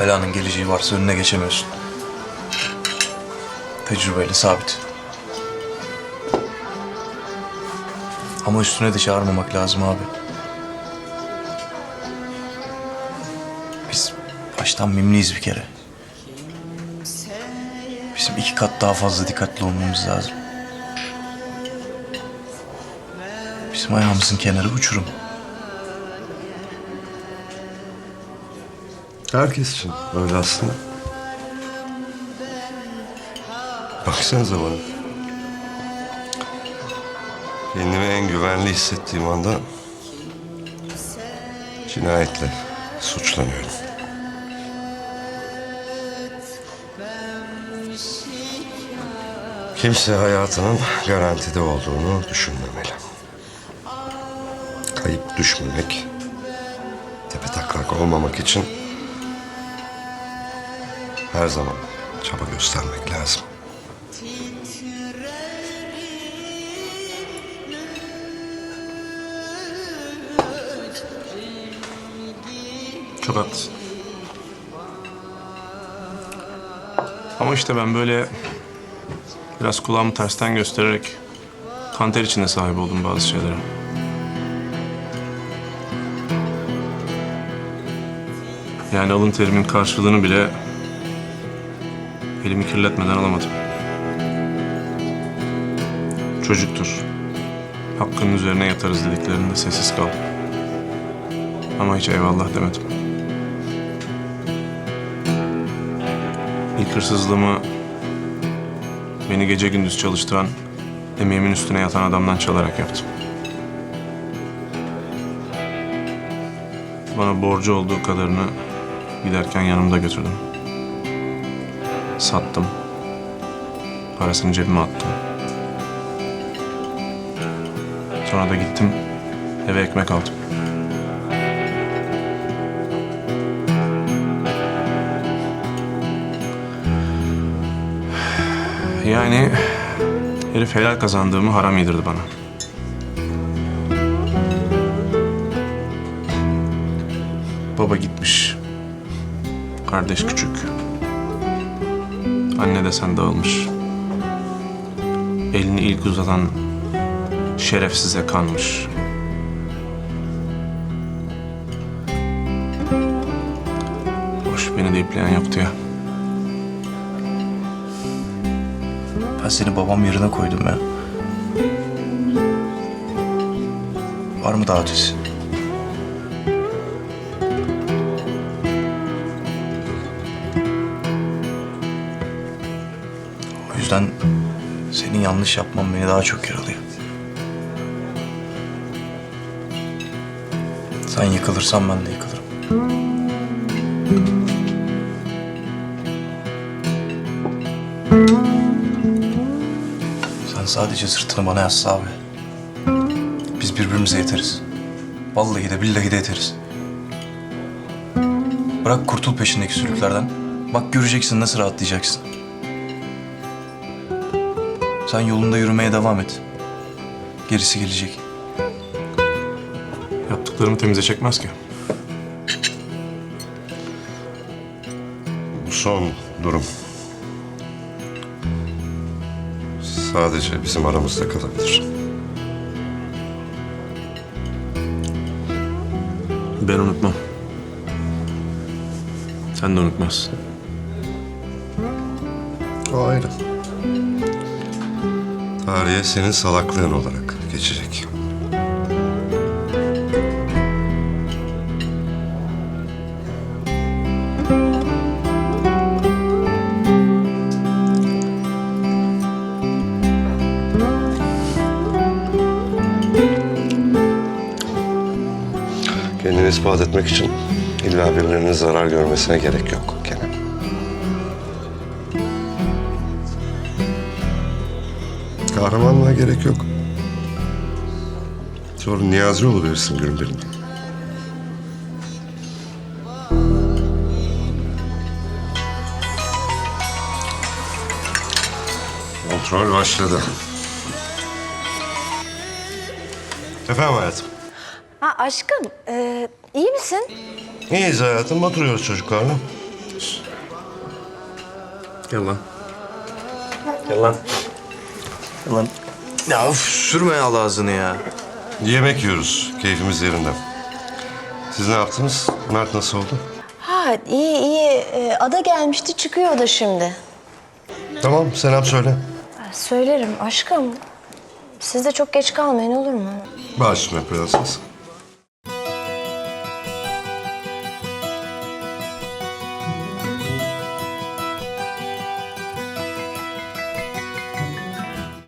Belanın geleceği varsa önüne geçemiyorsun. Tecrübeyle sabit. Ama üstüne de çağırmamak lazım abi. Biz baştan mimliyiz bir kere. Bizim iki kat daha fazla dikkatli olmamız lazım. Bizim ayağımızın kenarı uçurum. Herkes için öyle aslında. Baksanıza bana. Kendimi en güvenli hissettiğim anda cinayetle suçlanıyorum. Kimse hayatının garantide olduğunu düşünmemeli. Kayıp düşmemek, tepe taklak olmamak için her zaman çaba göstermek lazım. Çok haklısın. Ama işte ben böyle biraz kulağımı tersten göstererek kanter içinde sahip oldum bazı şeylere. Yani alın terimin karşılığını bile elimi kirletmeden alamadım. Çocuktur. Hakkının üzerine yatarız dediklerinde sessiz kaldım. Ama hiç eyvallah demedim. İlk hırsızlığımı beni gece gündüz çalıştıran, emeğimin üstüne yatan adamdan çalarak yaptım. Bana borcu olduğu kadarını giderken yanımda götürdüm. Sattım. Parasını cebime attım. Sonra da gittim eve ekmek aldım. Yani herif helal kazandığımı haram yedirdi bana. Baba gitmiş. Kardeş küçük. Anne de sen dağılmış. Elini ilk uzatan şerefsize kanmış. Boş beni de ipleyen yoktu ya. Ben seni babam yerine koydum ya. Var mı daha ötesi? Yüzden senin yanlış yapman beni daha çok yaralıyor. Sen yıkılırsan ben de yıkılırım. Sen sadece sırtını bana yasla abi. Biz birbirimize yeteriz. Vallahi de billahi de yeteriz. Bırak kurtul peşindeki sülüklerden. Bak göreceksin nasıl rahatlayacaksın. Sen yolunda yürümeye devam et. Gerisi gelecek. Yaptıklarımı temize çekmez ki. Bu son durum. Sadece bizim aramızda kalabilir. Ben unutmam. Sen de unutmazsın. O ayrı. Tarihe senin salaklığın olarak geçecek. Kendini ispat etmek için illa birilerinin zarar görmesine gerek yok Kahramanlığa gerek yok. Sonra Niyazi olabilirsin günün birinde. Kontrol başladı. Efendim hayatım. Ha aşkım, e, iyi misin? İyiyiz hayatım. Oturuyoruz çocuklarla. Gel lan. Gel lan. Lan. Ya üf, sürme al ağzını ya. Yemek yiyoruz. Keyfimiz yerinde. Siz ne yaptınız? Mert nasıl oldu? Ha iyi iyi. Ee, ada gelmişti çıkıyor da şimdi. Tamam selam söyle. Söylerim aşkım. Siz de çok geç kalmayın olur mu? Üstüne prenses.